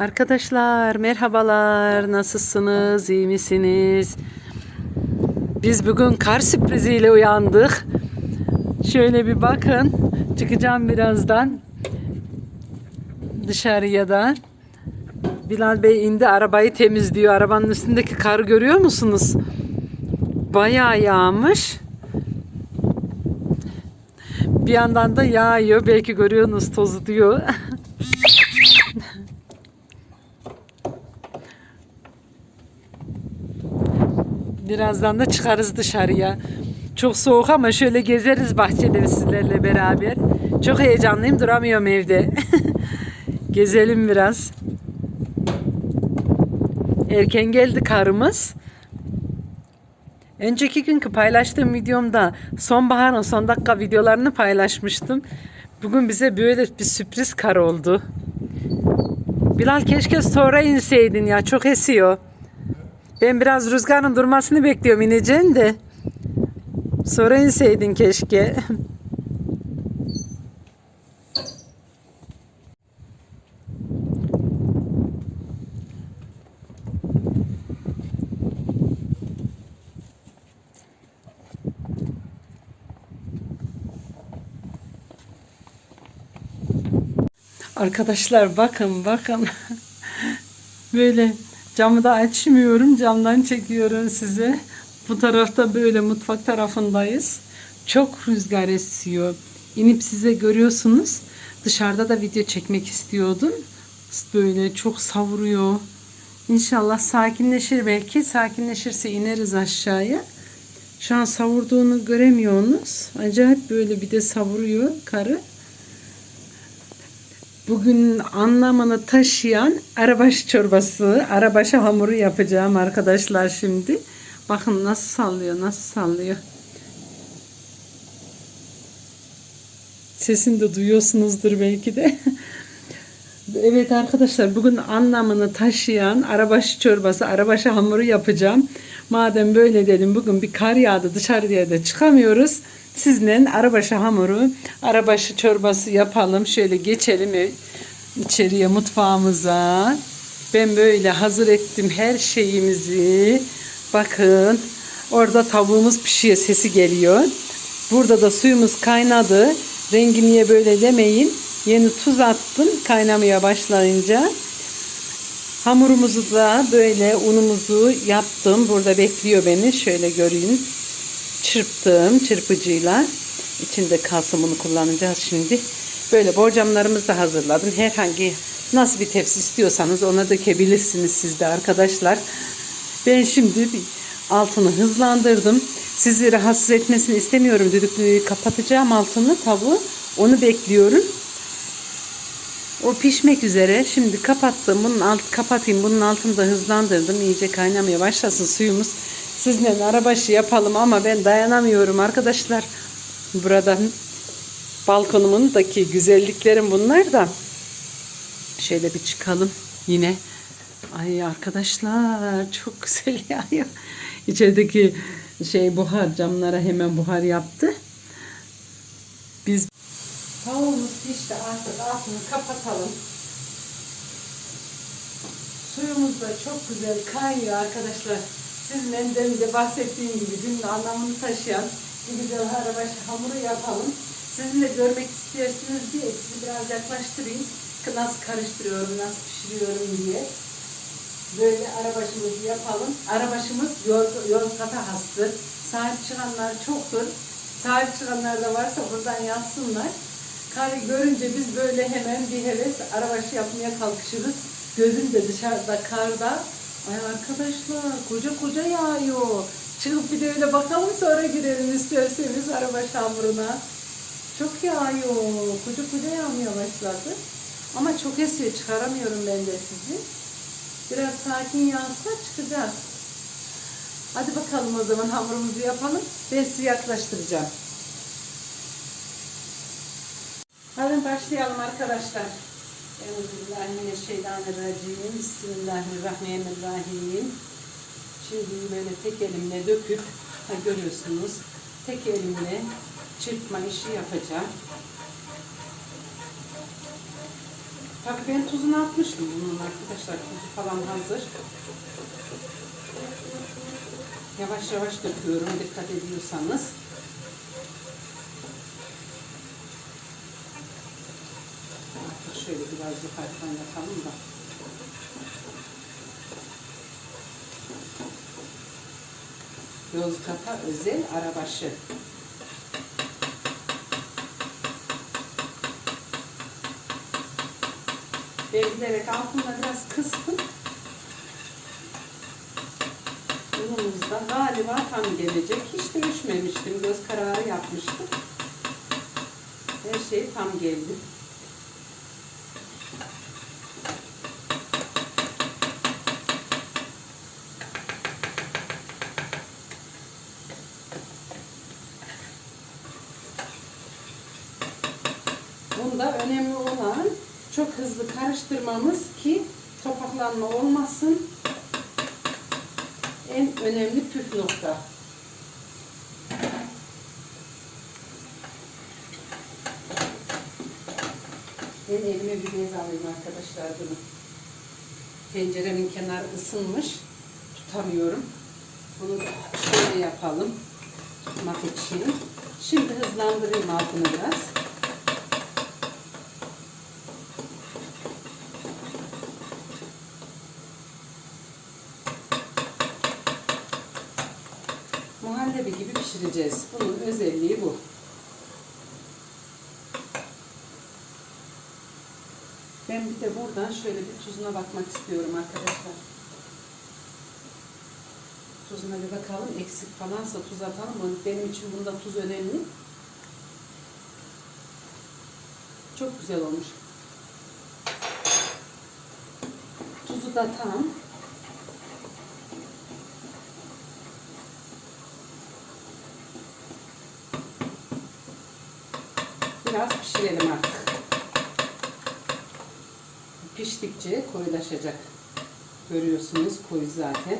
Arkadaşlar merhabalar. Nasılsınız? İyi misiniz? Biz bugün kar sürpriziyle uyandık. Şöyle bir bakın. Çıkacağım birazdan dışarıya da. Bilal Bey indi arabayı temizliyor. Arabanın üstündeki karı görüyor musunuz? Bayağı yağmış. Bir yandan da yağıyor. Belki görüyorsunuz tozu diyor. Birazdan da çıkarız dışarıya. Çok soğuk ama şöyle gezeriz bahçede sizlerle beraber. Çok heyecanlıyım duramıyorum evde. Gezelim biraz. Erken geldi karımız. Önceki günkü paylaştığım videomda sonbaharın son dakika videolarını paylaşmıştım. Bugün bize böyle bir sürpriz kar oldu. Bilal keşke sonra inseydin ya çok esiyor. Ben biraz rüzgarın durmasını bekliyorum ineceğim de. Sonra inseydin keşke. Arkadaşlar bakın bakın. Böyle camı da açmıyorum. Camdan çekiyorum size. Bu tarafta böyle mutfak tarafındayız. Çok rüzgar esiyor. İnip size görüyorsunuz. Dışarıda da video çekmek istiyordum. Böyle çok savuruyor. İnşallah sakinleşir belki. Sakinleşirse ineriz aşağıya. Şu an savurduğunu göremiyorsunuz. Acayip böyle bir de savuruyor karı. Bugün anlamını taşıyan arabaşı çorbası, arabaşı hamuru yapacağım arkadaşlar şimdi. Bakın nasıl sallıyor, nasıl sallıyor. Sesini de duyuyorsunuzdur belki de. evet arkadaşlar bugün anlamını taşıyan arabaşı çorbası, arabaşı hamuru yapacağım. Madem böyle dedim bugün bir kar yağdı dışarıya da çıkamıyoruz. Sizinle arabaşı hamuru, arabaşı çorbası yapalım. Şöyle geçelim içeriye mutfağımıza. Ben böyle hazır ettim her şeyimizi. Bakın orada tavuğumuz pişiyor sesi geliyor. Burada da suyumuz kaynadı. Rengi niye böyle demeyin. Yeni tuz attım kaynamaya başlayınca. Hamurumuzu da böyle unumuzu yaptım. Burada bekliyor beni. Şöyle görün. Çırptım çırpıcıyla. İçinde kalsın kullanacağız şimdi. Böyle borcamlarımızı da hazırladım. Herhangi nasıl bir tepsi istiyorsanız ona dökebilirsiniz siz de arkadaşlar. Ben şimdi altını hızlandırdım. Sizi rahatsız etmesini istemiyorum. Düdüklüyü kapatacağım altını tavuğu. Onu bekliyorum. O pişmek üzere. Şimdi kapattım. Bunun alt kapatayım. Bunun altını da hızlandırdım. İyice kaynamaya başlasın suyumuz. Sizinle arabaşı yapalım ama ben dayanamıyorum arkadaşlar. Buradan balkonumundaki güzelliklerim bunlar da. Şöyle bir çıkalım yine. Ay arkadaşlar çok güzel yağıyor. İçerideki şey buhar camlara hemen buhar yaptı. Biz tavuğumuz pişti artık altını kapatalım. Suyumuz da çok güzel kaynıyor arkadaşlar. Sizin demin de bahsettiğim gibi günün anlamını taşıyan bir güzel arabaşı hamuru yapalım. Sizin de görmek istersiniz diye sizi biraz yaklaştırayım. Nasıl karıştırıyorum, nasıl pişiriyorum diye. Böyle arabaşımızı yapalım. Arabaşımız Yozgat'a hastır. Sahip çıkanlar çoktur. Sahip çıkanlar da varsa buradan yazsınlar. Karı görünce biz böyle hemen bir heves arabaşı yapmaya kalkışırız. Gözüm de dışarıda karda. Ay arkadaşlar koca koca yağıyor. Çıkıp bir de öyle bakalım sonra girelim isterseniz arabaşı hamuruna. Çok yağıyor. Koca koca yağmaya başladı. Ama çok esiyor. Çıkaramıyorum ben de sizi. Biraz sakin yağsa çıkacağız. Hadi bakalım o zaman hamurumuzu yapalım. Ben sizi yaklaştıracağım. Hadi başlayalım arkadaşlar. Euzubillahimineşşeytanirracim. Bismillahirrahmanirrahim. Şimdi böyle tek elimle döküp, ha görüyorsunuz, tek elimle çırpma işi yapacağım. Tabii ben tuzunu atmıştım bunun arkadaşlar. Tuzu falan hazır. Yavaş yavaş döküyorum dikkat ediyorsanız. Artık şöyle biraz yukarıdan yapalım da. Yozgat'a özel arabaşı. Bilerek altında biraz kıstım. Unumuzda galiba tam gelecek. Hiç de. Göz kararı yapmıştım. Her şey tam geldi. Bunda önemli olan çok hızlı karıştırmamız ki topaklanma olmasın. En önemli püf nokta. Ben elime bir bez alayım arkadaşlar bunu. Tenceremin kenarı ısınmış. Tutamıyorum. Bunu da şöyle yapalım. Tutmak için. Şimdi hızlandırayım altını biraz. Muhallebi gibi pişireceğiz. Bunun özelliği bu. Bir de buradan şöyle bir tuzuna bakmak istiyorum arkadaşlar. Tuzuna bir bakalım. Eksik falansa tuz atalım. Ama Benim için bunda tuz önemli. Çok güzel olmuş. Tuzu da tam. Biraz pişirelim artık. Piştikçe koyulaşacak. Görüyorsunuz koyu zaten.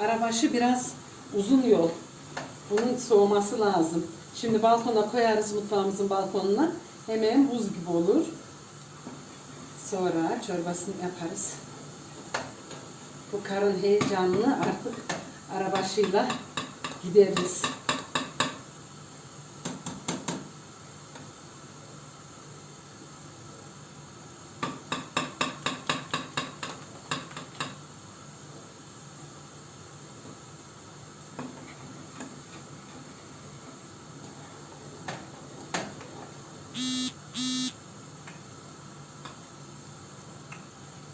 Arabaşı biraz uzun yol. Bunun soğuması lazım. Şimdi balkona koyarız mutfağımızın balkonuna. Hemen buz gibi olur. Sonra çorbasını yaparız. Bu karın heyecanını artık arabaşıyla gideriz.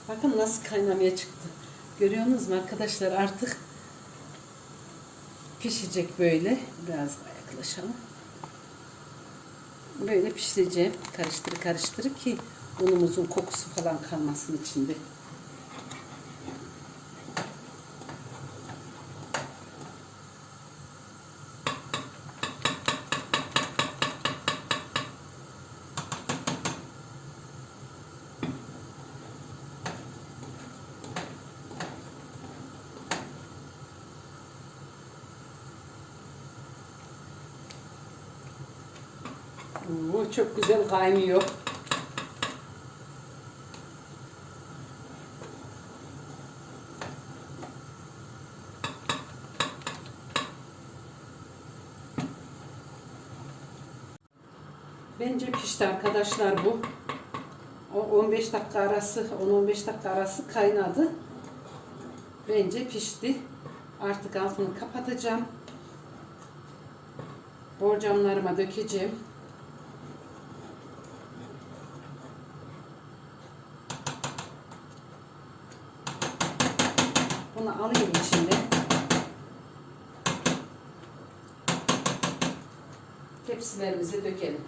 Bakın nasıl kaynamaya çıktı. Görüyorsunuz mu arkadaşlar artık pişecek böyle. Biraz daha yaklaşalım. Böyle pişireceğim. Karıştır karıştır ki unumuzun kokusu falan kalmasın içinde. Çok güzel kaynıyor. Bence pişti arkadaşlar bu. O 15 dakika arası, 10-15 dakika arası kaynadı. Bence pişti. Artık altını kapatacağım. Borcamlarıma dökeceğim. Bunu alayım içinde. Tepsilerimize dökelim.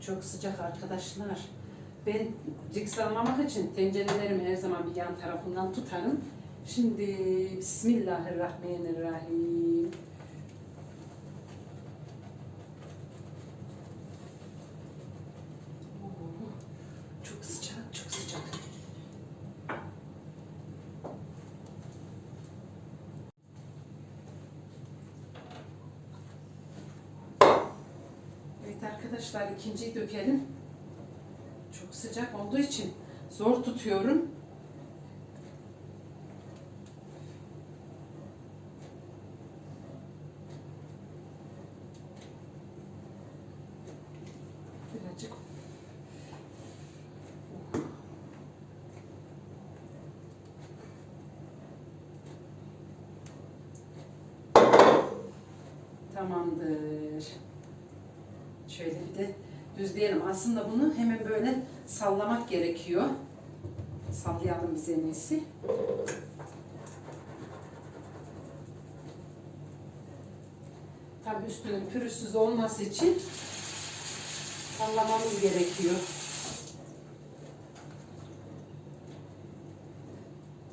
Çok sıcak arkadaşlar. Ben cıksalmamak için tencerelerimi her zaman bir yan tarafından tutarım. Şimdi Bismillahirrahmanirrahim. Çok sıcak, çok sıcak. Evet arkadaşlar ikinciyi dökelim. Çok sıcak olduğu için zor tutuyorum. Tamamdır. Şöyle bir de düzleyelim. Aslında bunu hemen böyle sallamak gerekiyor. Sallayalım biz en iyisi. Tabii üstünün pürüzsüz olması için sallamamız gerekiyor.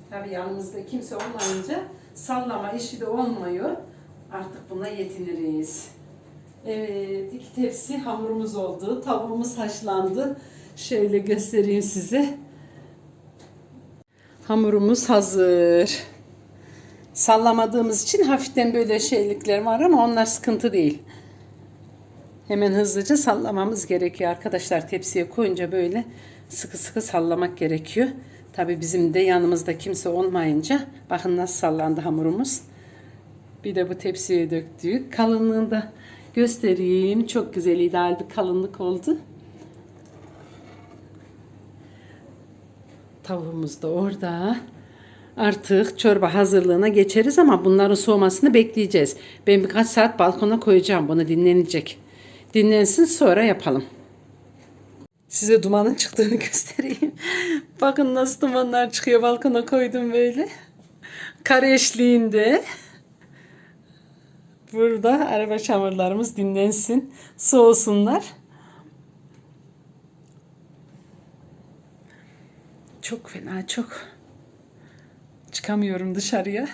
Tabii yanımızda kimse olmayınca sallama işi de olmuyor. Artık buna yetiniriz. Evet, iki tepsi hamurumuz oldu. Tavuğumuz haşlandı. Şöyle göstereyim size. Hamurumuz hazır. Sallamadığımız için hafiften böyle şeylikler var ama onlar sıkıntı değil. Hemen hızlıca sallamamız gerekiyor arkadaşlar. Tepsiye koyunca böyle sıkı sıkı sallamak gerekiyor. Tabi bizim de yanımızda kimse olmayınca bakın nasıl sallandı hamurumuz. Bir de bu tepsiye döktük. Kalınlığını da göstereyim. Çok güzel ideal bir kalınlık oldu. Tavuğumuz da orada. Artık çorba hazırlığına geçeriz ama bunların soğumasını bekleyeceğiz. Ben birkaç saat balkona koyacağım. Bunu dinlenecek. Dinlensin sonra yapalım. Size dumanın çıktığını göstereyim. Bakın nasıl dumanlar çıkıyor. Balkona koydum böyle. Kar eşliğinde. Burada araba çamurlarımız dinlensin. Soğusunlar. Çok fena çok. Çıkamıyorum dışarıya.